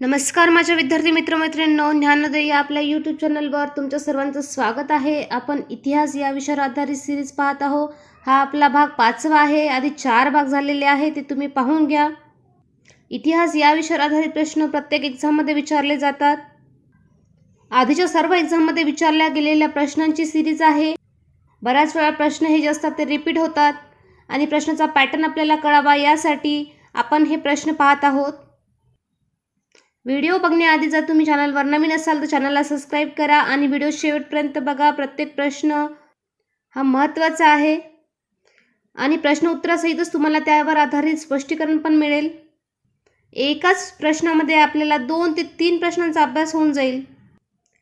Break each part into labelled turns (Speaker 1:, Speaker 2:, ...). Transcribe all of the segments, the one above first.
Speaker 1: नमस्कार माझ्या विद्यार्थी मित्रमैत्रिणींनो ज्ञानोदय या आपल्या यूट्यूब चॅनलवर तुमच्या सर्वांचं स्वागत आहे. आपण इतिहास या विषयावर आधारित सिरीज पाहत आहो हा आपला भाग पाचवा आहे. आधी चार भाग झालेले आहे ते तुम्ही पाहून घ्या. इतिहास या विषयावर आधारित प्रश्न प्रत्येक एक्झाममध्ये विचारले जातात. आधीच्या सर्व एक्झाममध्ये विचारल्या गेलेल्या प्रश्नांची सिरीज आहे. बऱ्याच वेळा प्रश्न हे जे असतात ते रिपीट होतात. आणि प्रश्नाचा पॅटर्न आपल्याला कळावा यासाठी आपण हे प्रश्न पाहत आहोत. व्हिडिओ बघण्याआधी जर तुम्ही चॅनलवर नवीन असाल तर चॅनलला सबस्क्राईब करा आणि व्हिडिओ शेवटपर्यंत बघा. प्रत्येक प्रश्न हा महत्त्वाचा आहे. आणि प्रश्न उत्तरासहितच तुम्हाला त्यावर आधारित स्पष्टीकरण पण मिळेल. एकाच प्रश्नामध्ये आपल्याला दोन ते तीन प्रश्नांचा अभ्यास होऊन जाईल.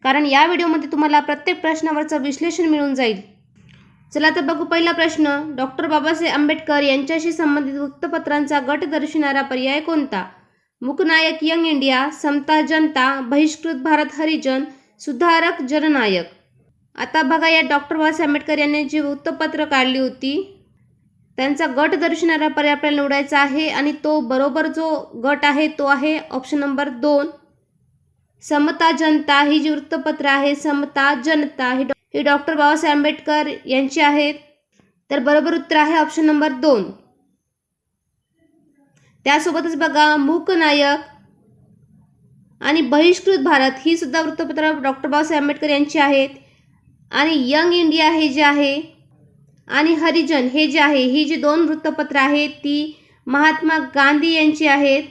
Speaker 1: कारण या व्हिडिओमध्ये तुम्हाला प्रत्येक प्रश्नावरचं विश्लेषण मिळून जाईल. चला तर बघू पहिला प्रश्न. डॉक्टर बाबासाहेब आंबेडकर यांच्याशी संबंधित वृत्तपत्रांचा गट दर्शविणारा पर्याय कोणता? मुकनायक यंग इंडिया समता जनता बहिष्कृत भारत हरिजन सुधारक जननायक. आता बघा या डॉक्टर बाबासाहेब आंबेडकर यांनी जी वृत्तपत्र काढली होती त्यांचा गट दर्शवणारा पर्याय आपल्याला निवडायचा आहे आणि तो बरोबर जो गट आहे तो आहे ऑप्शन नंबर दोन. समता जनता ही जी वृत्तपत्र आहे समता जनता ही ही डॉक्टर बाबासाहेब आंबेडकर यांची आहेत तर बरोबर उत्तर आहे ऑप्शन नंबर दोन. त्यासोबतच बघा मूकनायक आणि बहिष्कृत भारत ही सुद्धा वृत्तपत्र डॉक्टर बाबासाहेब आंबेडकर यांची आहेत. आणि यंग इंडिया हे जे आहे आणि हरिजन हे जे आहे ही जी दोन वृत्तपत्र आहेत ती महात्मा गांधी यांची आहेत.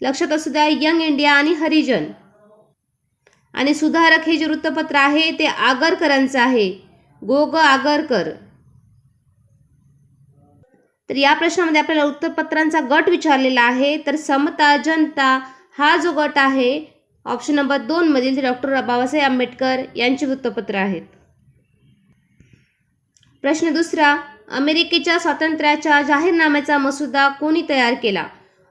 Speaker 1: लक्षात असू द्या यंग इंडिया आणि हरिजन. आणि सुधारक हे जे वृत्तपत्र आहे ते आगरकरांचं आहे. गोग आगरकर. तर या प्रश्नामध्ये आपल्याला उत्तरपत्रांचा गट विचारलेला आहे. तर समता जनता हा जो गट आहे ऑप्शन नंबर दोन मधील ते डॉक्टर बाबासाहेब आंबेडकर यांची वृत्तपत्र आहेत. प्रश्न दुसरा अमेरिकेच्या स्वातंत्र्याच्या जाहीरनाम्याचा मसुदा कोणी तयार केला?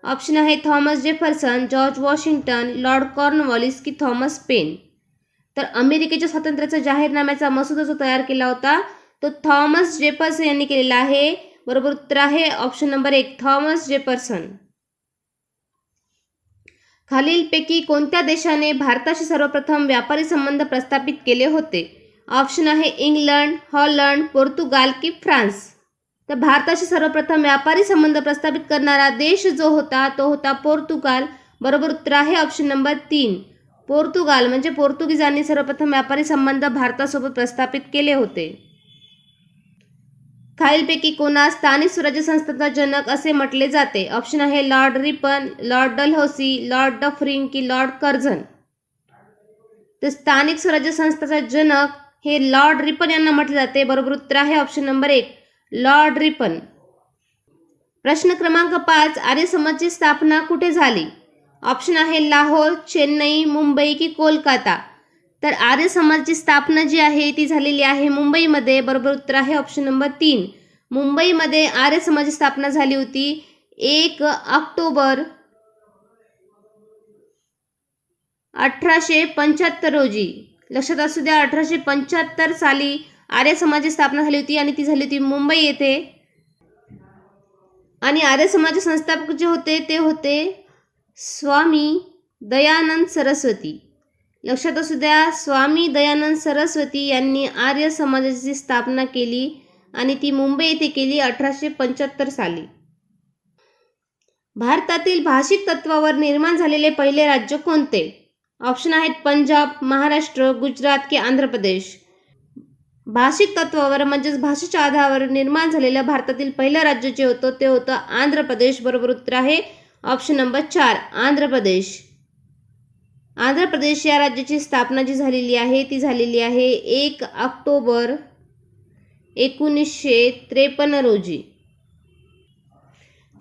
Speaker 1: ऑप्शन आहे Thomas Jefferson George Washington Lord Cornwallis की थॉमस पेन. तर अमेरिकेच्या स्वातंत्र्याचा जाहीरनाम्याचा मसुदा जो तयार केला होता तो थॉमस जेफरसन यांनी केलेला आहे. बरोबर उत्तर आहे. ऑप्शन नंबर एक थॉमस जेपर्सन खालीलपैकी कोणत्या देशाने भारताशी सर्वप्रथम व्यापारी संबंध प्रस्थापित केले होते? ऑप्शन आहे इंग्लंड हॉलंड पोर्तुगाल की फ्रान्स. तर भारताशी सर्वप्रथम व्यापारी संबंध प्रस्थापित करणारा देश जो होता तो होता पोर्तुगाल. बरोबर उत्तर आहे. ऑप्शन नंबर तीन. पोर्तुगाल म्हणजे पोर्तुगीजांनी सर्वप्रथम व्यापारी संबंध भारतासोबत प्रस्थापित केले होते. खालीलपैकी कोणा स्थानिक स्वराज्य संस्थांचा जनक असे म्हटले जाते. ऑप्शन आहे Lord Ripon Lord Dalhousie Lord Dufferin की लॉर्ड कर्झन तर स्थानिक स्वराज्य संस्थाचा जनक हे लॉर्ड रिपन यांना म्हटले जाते. बरोबर उत्तर आहे ऑप्शन नंबर एक. लॉर्ड रिपन प्रश्न क्रमांक पाच आर्य समाजची स्थापना कुठे झाली? ऑप्शन आहे लाहोर चेन्नई मुंबई की कोलकाता तर आर्य समाजाची स्थापना जी आहे ती झालेली आहे मुंबईमध्ये. बरोबर उत्तर आहे ऑप्शन नंबर तीन. मुंबईमध्ये आर्य समाजाची स्थापना झाली होती एक ऑक्टोबर अठराशे पंच्याहत्तर रोजी. लक्षात असू द्या अठराशे पंच्याहत्तर साली आर्य समाजाची स्थापना झाली होती आणि ती झाली होती मुंबई येथे. आणि आर्य समाज संस्थापक जे होते ते होते स्वामी दयानंद सरस्वती. लक्षात असू द्या स्वामी दयानंद सरस्वती यांनी आर्य समाजाची स्थापना केली आणि ती मुंबई येथे केली अठराशे पंच्याहत्तर साली. भारतातील भाषिक तत्वावर निर्माण झालेले पहिले राज्य कोणते? ऑप्शन आहेत पंजाब महाराष्ट्र गुजरात की आंध्र प्रदेश. भाषिक तत्वावर म्हणजेच भाषेच्या आधारावर निर्माण झालेलं भारतातील पहिलं राज्य जे होतं ते होतं आंध्र प्रदेश बरोबर उत्तर आहे. ऑप्शन नंबर चार आंध्र प्रदेश. आंध्र प्रदेश या राज्याची स्थापना जी झालेली आहे ती झालेली आहे एक ऑक्टोबर एकोणीसशे त्रेपन्न रोजी.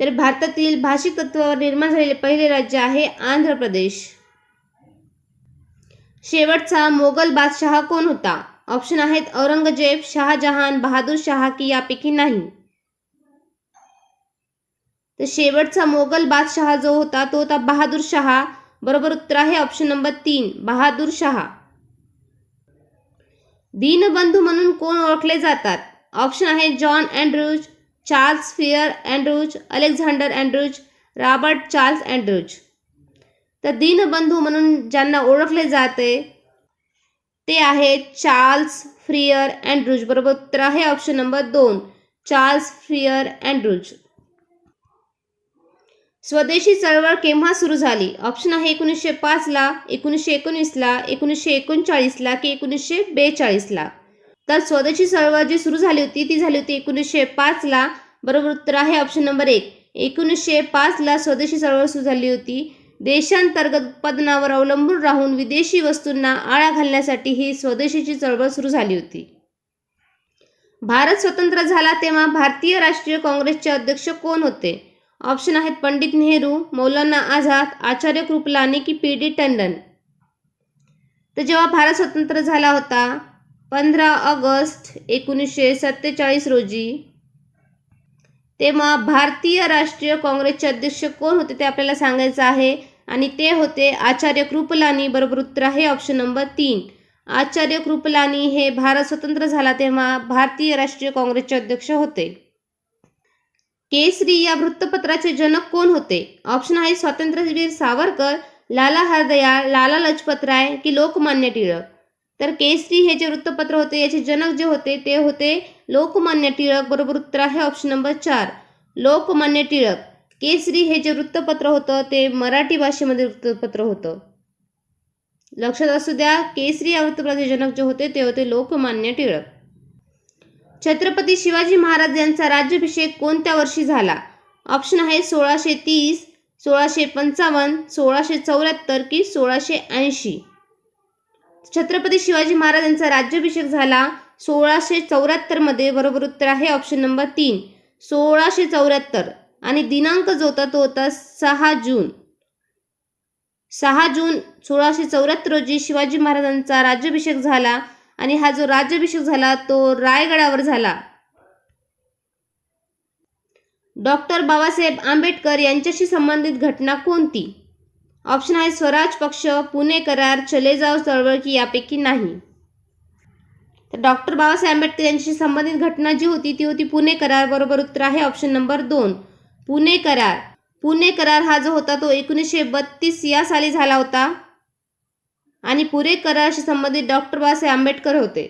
Speaker 1: तर भारतातील भाषिक तत्वावर निर्माण झालेले पहिले राज्य आहे आंध्र प्रदेश. शेवटचा मोगल बादशहा कोण होता? ऑप्शन आहेत औरंगजेब शहाजहान बहादूर शहा की यापैकी नाही. तर शेवटचा मोगल बादशहा जो होता तो होता बहादूर शहा. बरोबर उत्तर आहे ऑप्शन नंबर तीन बहादूर शहा. दीनबंधू म्हणून कोण ओळखले जातात? ऑप्शन आहे John Andrews Charles Freer Andrews Alexander Andrews Robert Charles Andrews. तर दीनबंधू म्हणून ज्यांना ओळखले जाते ते आहे चार्ल्स फ्रियर अँड्रूज. बरोबर उत्तर आहे ऑप्शन नंबर दोन चार्ल्स फ्रियर अँड्रूज. स्वदेशी चळवळ केव्हा सुरू झाली? ऑप्शन आहे एकोणीसशे पाचला एकोणीसशे एकोणीसला एकोणीसशे एकोणचाळीसला की एकोणीसशे बेचाळीसला तर स्वदेशी चळवळ जी सुरू झाली होती ती झाली होती एकोणीसशे पाचला बरोबर उत्तर आहे ऑप्शन नंबर एक. एकोणीसशे पाचला स्वदेशी चळवळ सुरू झाली होती. देशांतर्गत उत्पादनावर अवलंबून राहून विदेशी वस्तूंना आळा घालण्यासाठी ही स्वदेशीची चळवळ सुरू झाली होती. भारत स्वतंत्र झाला तेव्हा भारतीय राष्ट्रीय काँग्रेसचे अध्यक्ष कोण होते? ऑप्शन आहेत पंडित नेहरू मौलाना आझाद आचार्य कृपलानी की पी डी टंडन. तर जेव्हा भारत स्वतंत्र झाला होता पंधरा ऑगस्ट एकोणीसशे सत्तेचाळीस रोजी तेव्हा भारतीय राष्ट्रीय काँग्रेसचे अध्यक्ष कोण होते ते आपल्याला सांगायचं आहे आणि ते होते आचार्य कृपलानी बरोबर उत्तर आहे ऑप्शन नंबर तीन. आचार्य कृपलानी हे भारत स्वतंत्र झाला तेव्हा भारतीय राष्ट्रीय काँग्रेसचे अध्यक्ष होते. केसरी या वृत्तपत्राचे जनक कोण होते? ऑप्शन आहे स्वातंत्र्यवीर सावरकर लाला हरदयाळ लाला लजपत राय की लोकमान्य टिळक. तर केसरी हे जे वृत्तपत्र होते याचे जनक जे होते ते होते लोकमान्य टिळक बरोबर उत्तर आहे ऑप्शन नंबर चार. लोकमान्य टिळक. केसरी हे जे वृत्तपत्र होतं ते मराठी भाषेमध्ये वृत्तपत्र होतं. लक्षात असू द्या केसरी या वृत्तपत्राचे जनक जे होते ते होते लोकमान्य टिळक. छत्रपती शिवाजी महाराज यांचा राज्याभिषेक कोणत्या वर्षी झाला? ऑप्शन आहे सोळाशे तीस सोळाशे पंचावन्न सोळाशे चौऱ्याहत्तर की सोळाशे ऐंशी. छत्रपती शिवाजी महाराज यांचा राज्याभिषेक झाला सोळाशे चौऱ्याहत्तरमध्ये बरोबर उत्तर आहे ऑप्शन नंबर तीन. सोळाशे चौऱ्याहत्तर आणि दिनांक जो होता तो होता सहा जून. सहा जून सोळाशे चौऱ्याहत्तर रोजी शिवाजी महाराजांचा राज्याभिषेक झाला आणि हा जो राज्याभिषेक झाला तो रायगडावर झाला. डॉक्टर बाबासाहेब आंबेडकर यांच्याशी संबंधित घटना कोणती? ऑप्शन आहे स्वराज पक्ष पुणे करार चले जाव चळवळ की यापैकी नाही. तर डॉक्टर बाबासाहेब आंबेडकर यांच्याशी संबंधित घटना जी होती ती होती पुणे करार बरोबर उत्तर आहे ऑप्शन नंबर दोन. पुणे करार. पुणे करार हा जो होता तो एकोणीसशे बत्तीस या साली झाला होता. आणि पुरे कराराशी संबंधित डॉक्टर बाबासाहेब आंबेडकर होते.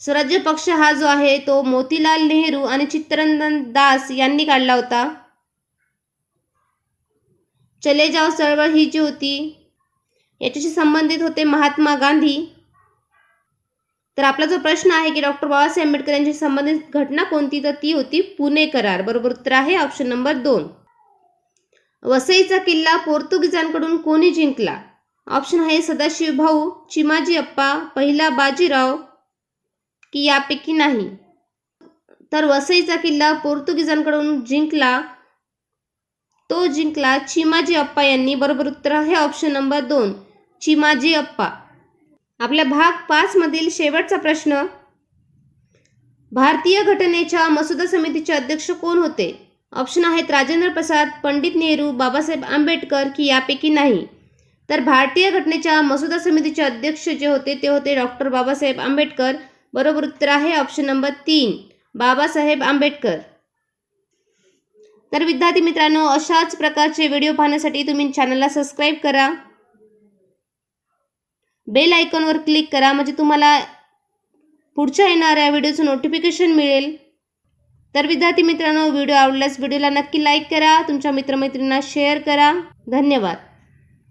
Speaker 1: स्वराज्य पक्ष हा जो आहे तो मोतीलाल नेहरू आणि चित्तरंजन दास यांनी काढला होता. चले जाओ चळवळ ही जी होती याच्याशी संबंधित होते महात्मा गांधी. तर आपला जो प्रश्न आहे की डॉक्टर बाबासाहेब आंबेडकर यांच्याशी संबंधित घटना कोणती? तर ती होती पुणे करार. बरोबर उत्तर आहे ऑप्शन नंबर दोन. वसईचा किल्ला पोर्तुगीजांकडून कोणी जिंकला? ऑप्शन आहे सदाशिव भाऊ चिमाजी अप्पा पहिला बाजीराव की यापैकी नाही. तर वसईचा किल्ला पोर्तुगीजांकडून जिंकला तो जिंकला चिमाजी अप्पा यांनी. बरोबर उत्तर आहे ऑप्शन नंबर दोन चिमाजी अप्पा. आपल्या भाग पाच मधील शेवटचा प्रश्न भारतीय घटनेच्या मसुदा समितीचे अध्यक्ष कोण होते? ऑप्शन आहेत राजेंद्र प्रसाद पंडित नेहरू बाबासाहेब आंबेडकर की यापैकी नाही. तर भारतीय घटनेच्या मसुदा समितीचे अध्यक्ष जे होते ते होते डॉक्टर बाबासाहेब आंबेडकर. बरोबर उत्तर आहे ऑप्शन नंबर तीन बाबासाहेब आंबेडकर. तर विद्यार्थी मित्रांनो अशाच प्रकारचे व्हिडिओ पाहण्यासाठी तुम्ही चॅनलला सबस्क्राईब करा. बेल आयकॉनवर क्लिक करा म्हणजे तुम्हाला पुढच्या येणाऱ्या व्हिडिओचं नोटिफिकेशन मिळेल. तर विद्यार्थी मित्रांनो व्हिडिओ आवडल्यास व्हिडिओला नक्की लाईक करा तुमच्या मित्रमैत्रिणींना शेअर करा. धन्यवाद.